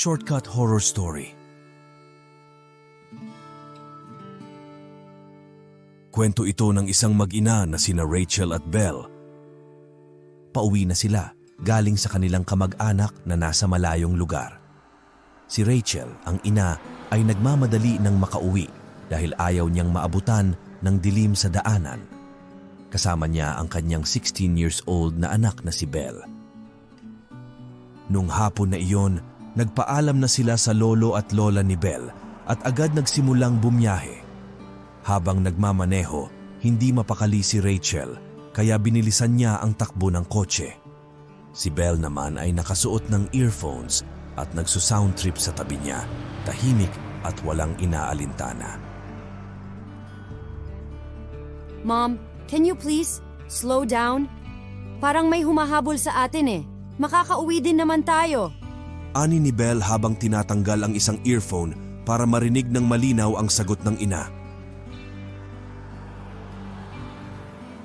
Shortcut Horror Story Kwento ito ng isang mag-ina na sina Rachel at Belle. Pauwi na sila galing sa kanilang kamag-anak na nasa malayong lugar. Si Rachel, ang ina, ay nagmamadali ng makauwi dahil ayaw niyang maabutan ng dilim sa daanan. Kasama niya ang kanyang 16 years old na anak na si Belle. Nung hapon na iyon, nagpaalam na sila sa lolo at lola ni Belle at agad nagsimulang bumiyahe. Habang nagmamaneho, hindi mapakali si Rachel kaya binilisan niya ang takbo ng kotse. Si Belle naman ay nakasuot ng earphones at nagsusound trip sa tabi niya, tahimik at walang inaalintana. Mom, can you please slow down? Parang may humahabol sa atin eh. Makakauwi din naman tayo. Ani ni Belle habang tinatanggal ang isang earphone para marinig ng malinaw ang sagot ng ina.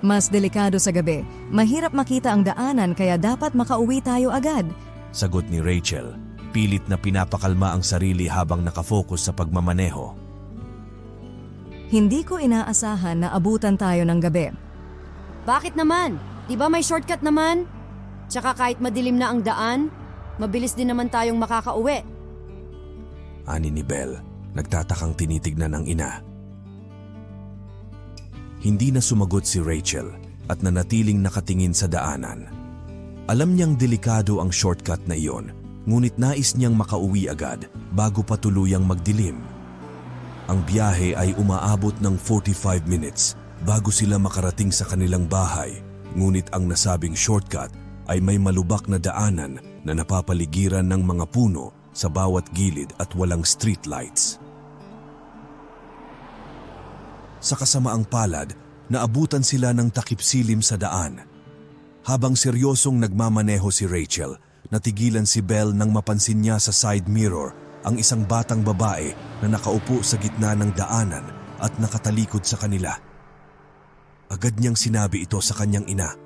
Mas delikado sa gabi. Mahirap makita ang daanan kaya dapat makauwi tayo agad. Sagot ni Rachel, pilit na pinapakalma ang sarili habang nakafocus sa pagmamaneho. Hindi ko inaasahan na abutan tayo ng gabi. Bakit naman? Di ba may shortcut naman? Tsaka kahit madilim na ang daan, mabilis din naman tayong makakauwi. Ani ni Belle, nagtatakang tinitignan ng ina. Hindi na sumagot si Rachel at nanatiling nakatingin sa daanan. Alam niyang delikado ang shortcut na iyon, ngunit nais niyang makauwi agad bago pa tuluyang magdilim. Ang biyahe ay umaabot ng 45 minutes bago sila makarating sa kanilang bahay, ngunit ang nasabing shortcut ay may malubak na daanan na napapaligiran ng mga puno sa bawat gilid at walang street lights. Sa kasamaang palad, naabutan sila ng takip silim sa daan. Habang seryosong nagmamaneho si Rachel, natigilan si Belle nang mapansin niya sa side mirror ang isang batang babae na nakaupo sa gitna ng daanan at nakatalikod sa kanila. Agad niyang sinabi ito sa kanyang ina.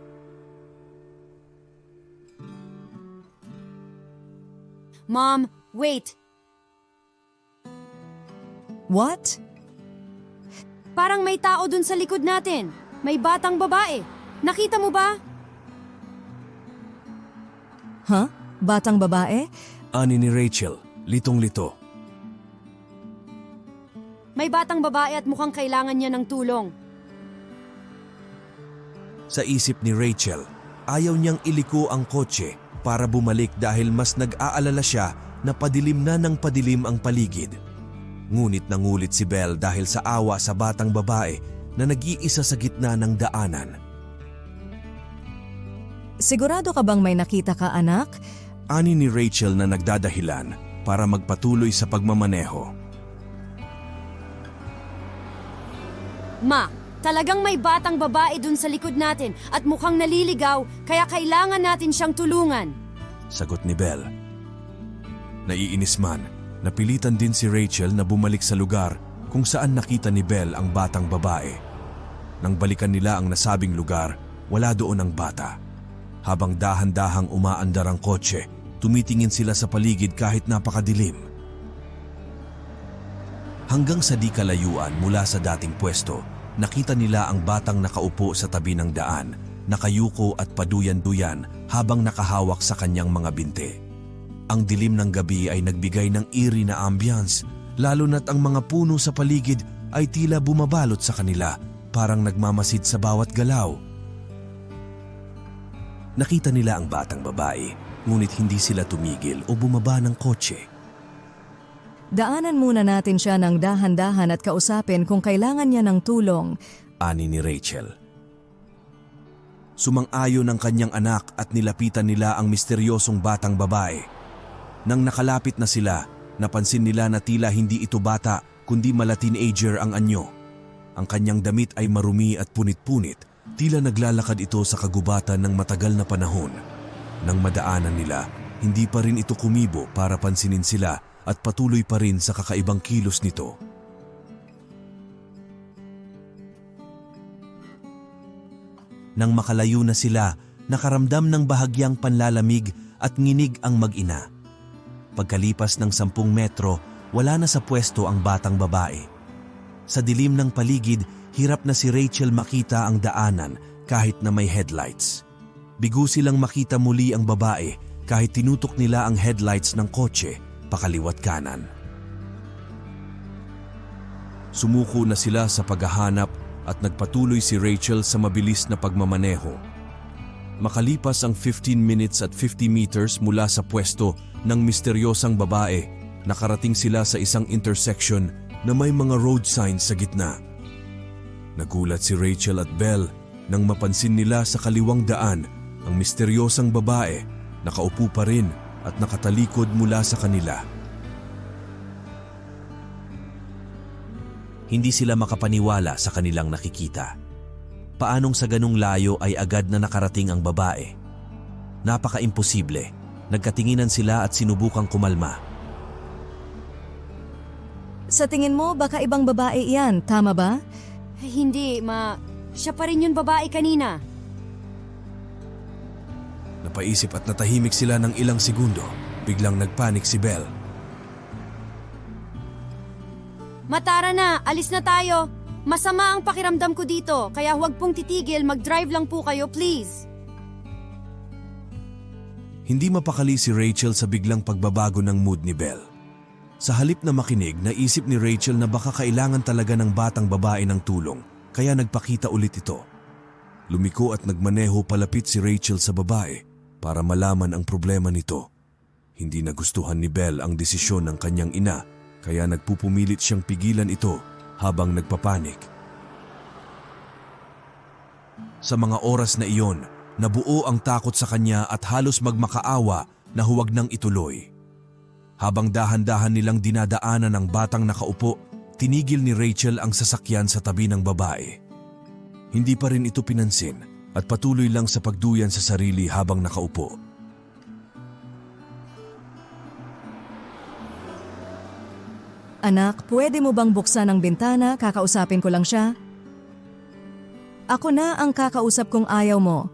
Mom, wait. What? Parang may tao dun sa likod natin. May batang babae. Nakita mo ba? Huh? Batang babae? Ani ni Rachel, litong-lito. May batang babae at mukhang kailangan niya ng tulong. Sa isip ni Rachel, ayaw niyang iliko ang kotse para bumalik dahil mas nag-aalala siya na padilim na ng padilim ang paligid. Ngunit nangulit si Belle dahil sa awa sa batang babae na nag-iisa sa gitna ng daanan. Sigurado ka bang may nakita ka anak? Ani ni Rachel na nagdadahilan para magpatuloy sa pagmamaneho. Ma, talagang may batang babae dun sa likod natin at mukhang naliligaw kaya kailangan natin siyang tulungan. Sagot ni Belle. Naiinis man, napilitan din si Rachel na bumalik sa lugar kung saan nakita ni Belle ang batang babae. Nang balikan nila ang nasabing lugar, wala doon ang bata. Habang dahan-dahang umaandar ang kotse, tumitingin sila sa paligid kahit napakadilim. Hanggang sa di kalayuan mula sa dating pwesto, nakita nila ang batang nakaupo sa tabi ng daan, nakayuko at paduyan-duyan habang nakahawak sa kanyang mga binte. Ang dilim ng gabi ay nagbigay ng eerie na ambience, lalo na't ang mga puno sa paligid ay tila bumabalot sa kanila, parang nagmamasid sa bawat galaw. Nakita nila ang batang babae, ngunit hindi sila tumigil o bumaba ng kotse. Daanan muna natin siya ng dahan-dahan at kausapin kung kailangan niya ng tulong. ani ni Rachel. Sumang-ayon ang kanyang anak at nilapitan nila ang misteryosong batang babae. Nang nakalapit na sila, napansin nila na tila hindi ito bata kundi mala teenager ang anyo. Ang kanyang damit ay marumi at punit-punit, tila naglalakad ito sa kagubatan ng matagal na panahon. Nang madaanan nila, hindi pa rin ito kumibo para pansinin sila at patuloy pa rin sa kakaibang kilos nito. Nang makalayo na sila, nakaramdam ng bahagyang panlalamig at nginig ang mag-ina. Pagkalipas ng sampung metro, wala na sa pwesto ang batang babae. Sa dilim ng paligid, hirap na si Rachel makita ang daanan kahit na may headlights. Bigo silang makita muli ang babae kahit tinutok nila ang headlights ng kotse pakaliwat kanan. Sumuko na sila sa paghahanap at nagpatuloy si Rachel sa mabilis na pagmamaneho. Makalipas ang 15 minutes at 50 meters mula sa pwesto ng misteryosang babae, nakarating sila sa isang intersection na may mga road signs sa gitna. Nagulat si Rachel at Belle nang mapansin nila sa kaliwang daan ang misteryosang babae nakaupo pa rin at nakatalikod mula sa kanila. Hindi sila makapaniwala sa kanilang nakikita. Paanong sa ganong layo ay agad na nakarating ang babae? Napaka-imposible. Nagkatinginan sila at sinubukang kumalma. Sa tingin mo, baka ibang babae iyan, tama ba? Hindi, ma. Siya pa rin yung babae kanina. Napaisip at natahimik sila ng ilang segundo. Biglang nagpanik si Belle. Matara na, alis na tayo. Masama ang pakiramdam ko dito, kaya huwag pong titigil, mag-drive lang po kayo, please. Hindi mapakali si Rachel sa biglang pagbabago ng mood ni Belle. Sa halip na makinig, naisip ni Rachel na baka kailangan talaga ng batang babae ng tulong, kaya nagpakita ulit ito. Lumiko at nagmaneho palapit si Rachel sa babae para malaman ang problema nito. Hindi nagustuhan ni Belle ang desisyon ng kanyang ina, kaya nagpupumilit siyang pigilan ito habang nagpapanik. Sa mga oras na iyon, nabuo ang takot sa kanya at halos magmakaawa na huwag nang ituloy. Habang dahan-dahan nilang dinadaanan ang batang nakaupo, tinigil ni Rachel ang sasakyan sa tabi ng babae. Hindi pa rin ito pinansin at patuloy lang sa pagduyan sa sarili habang nakaupo. Anak, pwede mo bang buksan ang bintana? Kakausapin ko lang siya. Ako na ang kakausap kung ayaw mo.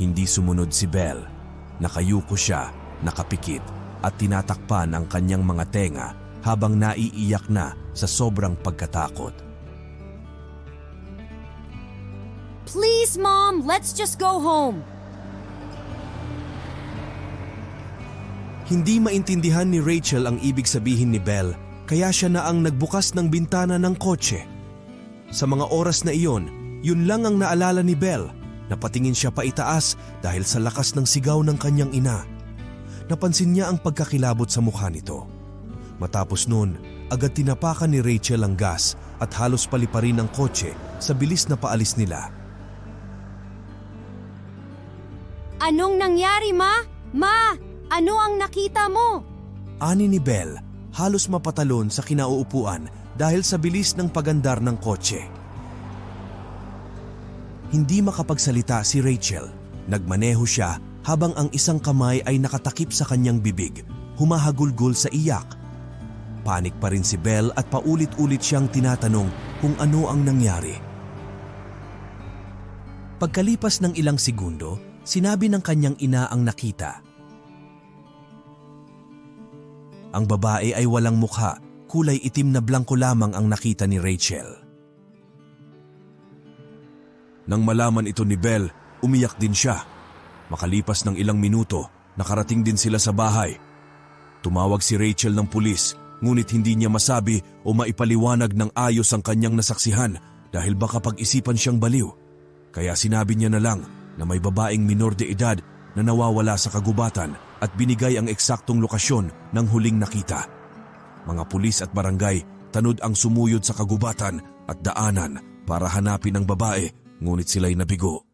Hindi sumunod si Belle. Nakayuko siya, nakapikit at tinatakpan ang kanyang mga tenga habang naiiyak na sa sobrang pagkatakot. Please, Mom, let's just go home. Hindi maintindihan ni Rachel ang ibig sabihin ni Belle kaya siya na ang nagbukas ng bintana ng kotse. Sa mga oras na iyon, yun lang ang naalala ni Belle. Napatingin siya pa itaas dahil sa lakas ng sigaw ng kanyang ina. Napansin niya ang pagkakilabot sa mukha nito. Matapos noon, agad tinapakan ni Rachel ang gas at halos paliparin ang kotse sa bilis na paalis nila. Anong nangyari, Ma? Ma, ano ang nakita mo? Ani ni Belle, halos mapatalon sa kinauupuan dahil sa bilis ng pagandar ng kotse. Hindi makapagsalita si Rachel. Nagmaneho siya habang ang isang kamay ay nakatakip sa kanyang bibig, humahagulgol sa iyak. Panik pa rin si Belle at paulit-ulit siyang tinatanong kung ano ang nangyari. Pagkalipas ng ilang segundo, sinabi ng kanyang ina ang nakita. Ang babae ay walang mukha, kulay itim na blangko lamang ang nakita ni Rachel. Nang malaman ito ni Belle, umiyak din siya. Makalipas ng ilang minuto, nakarating din sila sa bahay. Tumawag si Rachel ng pulis, ngunit hindi niya masabi o maipaliwanag ng ayos ang kanyang nasaksihan dahil baka pag-isipan siyang baliw. Kaya sinabi niya na lang na may babaeng minor de edad na nawawala sa kagubatan at binigay ang eksaktong lokasyon ng huling nakita. Mga pulis at barangay tanod ang sumuyod sa kagubatan at daanan para hanapin ang babae ngunit sila'y nabigo.